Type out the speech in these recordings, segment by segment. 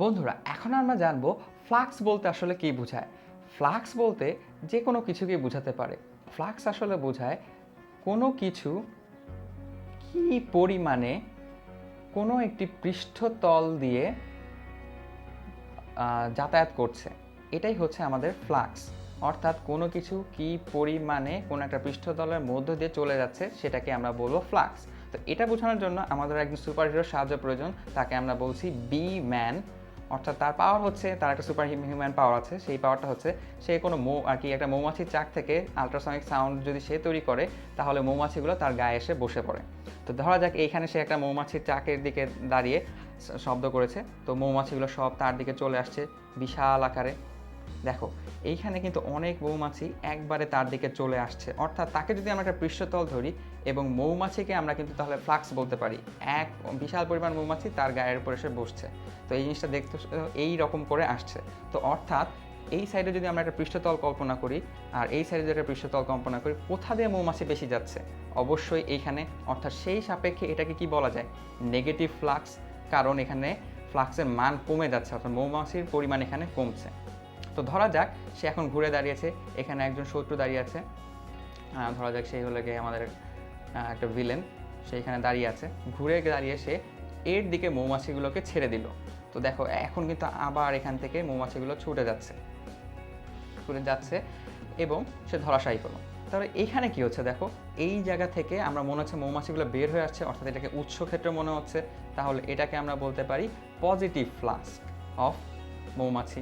বন্ধুরা, এখন আমরা জানব ফ্লাক্স বলতে আসলে কী বোঝায়? ফ্লাক্স বলতে যে কোনো কিছুকে বোঝাতে পারে। ফ্লাক্স আসলে বোঝায় কোনো কিছু কি পরিমাণে কোনো একটি পৃষ্ঠতল দিয়ে যাতায়াত করছে। এটাই হচ্ছে আমাদের ফ্লাক্স। অর্থাৎ কোনো কিছু কি পরিমাণে কোনো একটা পৃষ্ঠতলের মধ্য দিয়ে চলে যাচ্ছে, সেটাকে আমরা বলব ফ্লাক্স। তো এটা বোঝানোর জন্য আমাদের একজন সুপার হিরোর সাহায্য প্রয়োজন। তাকে আমরা বলছি বি ম্যান অর্থাৎ তার পাওয়ার হচ্ছে, তার একটা সুপার হিউম্যান পাওয়ার আছে, সেই পাওয়ারটা হচ্ছে সে কোনো মৌ আর কি একটা মৌমাছির চাক থেকে আলট্রাসনিক সাউন্ড যদি সে তৈরি করে, তাহলে মৌমাছিগুলো তার গায়ে এসে বসে পড়ে। তো ধরা যাক এইখানে সে একটা মৌমাছির চাকের দিকে দাঁড়িয়ে শব্দ করেছে, তো মৌমাছিগুলো সব তার দিকে চলে আসছে বিশাল আকারে। দেখো, এইখানে কিন্তু অনেক মৌমাছি একবারে তার দিকে চলে আসছে। অর্থাৎ তাকে যদি আমরা একটা পৃষ্ঠতল ধরি এবং মৌমাছিকে আমরা কিন্তু তাহলে ফ্লাক্স বলতে পারি। এক বিশাল পরিমাণ মৌমাছি তার গায়ের উপর এসে বসছে। তো এই জিনিসটা দেখতে এই রকম করে আসছে। তো অর্থাৎ এই সাইডে যদি আমরা একটা পৃষ্ঠতল কল্পনা করি, আর এই সাইডে যদি একটা পৃষ্ঠতল কল্পনা করি, কোথা দিয়ে মৌমাছি বেশি যাচ্ছে? অবশ্যই এইখানে, অর্থাৎ সেই সাপেক্ষে এটাকে কি বলা যায়? নেগেটিভ ফ্লাক্স কারণ এখানে ফ্লাক্সের মান কমে যাচ্ছে, অর্থাৎ মৌমাছির পরিমাণ এখানে কমছে। তো ধরা যাক, সে এখন ঘুরে দাঁড়িয়েছে, এখানে একজন শত্রু দাঁড়িয়ে আছে। ধরা যাক সেই হলো গিয়ে আমাদের একটা ভিলেন সে এখানে দাঁড়িয়ে আছে। ঘুরে দাঁড়িয়ে সে এর দিকে মৌমাছিগুলোকে ছেড়ে দিল। তো দেখো, এখন কিন্তু আবার এখান থেকে মৌমাছিগুলো ছুটে যাচ্ছে। ছুটে যাচ্ছে এবং সে ধরাশায়ী হলো। তাহলে এইখানে কি হচ্ছে দেখো, এই জায়গা থেকে আমরা মনে হচ্ছে মৌমাছিগুলো বের হয়ে আসছে, অর্থাৎ এটাকে উৎস ক্ষেত্র মনে হচ্ছে। তাহলে এটাকে আমরা বলতে পারি পজিটিভ ফ্লাস্ক অফ মৌমাছি।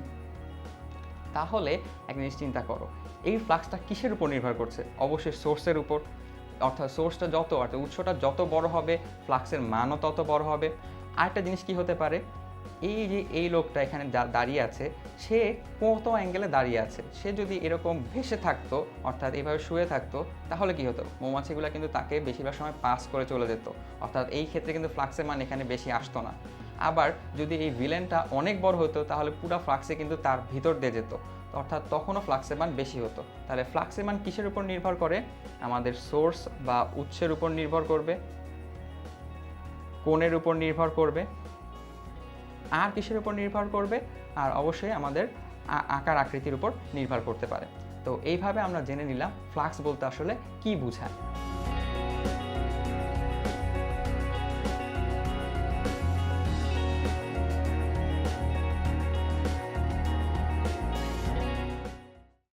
তাহলে এক জিনিস চিন্তা করো, এই ফ্লাক্সটা কিসের উপর নির্ভর করছে? অবশ্যই সোর্সের উপর। অর্থাৎ সোর্সটা যত, অর্থাৎ উৎসটা যত বড় হবে, ফ্লাক্সের মানও তত বড় হবে। আরেকটা জিনিস কি হতে পারে? এই যে এই লোকটা এখানে দাঁড়িয়ে আছে, সে কত অ্যাঙ্গেলে দাঁড়িয়ে আছে? সে যদি এরকম ভেসে থাকতো, অর্থাৎ এইভাবে শুয়ে থাকতো, তাহলে কি হতো? মৌমাছিগুলো কিন্তু তাকে বেশিরভাগ সময় পাস করে চলে যেত। অর্থাৎ এই ক্ষেত্রে কিন্তু ফ্লাক্সের মান এখানে বেশি আসতো না। আবার যদি এই ভিলেনটা অনেক বড় হতো, তাহলে পুরো ফ্লাক্সে কিন্তু তার ভিতর দিয়ে যেত। অর্থাৎ তখনও ফ্লাক্সের মান বেশি হতো। তাহলে ফ্লাক্সের মান কিসের উপর নির্ভর করে? আমাদের সোর্স বা উৎসের উপর নির্ভর করবে। কোণের উপর নির্ভর করবে। আর কিসের উপর নির্ভর করবে? আর অবশ্যই আমাদের আকার আকৃতির উপর নির্ভর করতে পারে। তো এইভাবে আমরা জেনে নিলাম ফ্লাক্স বলতে আসলে কি বোঝায়।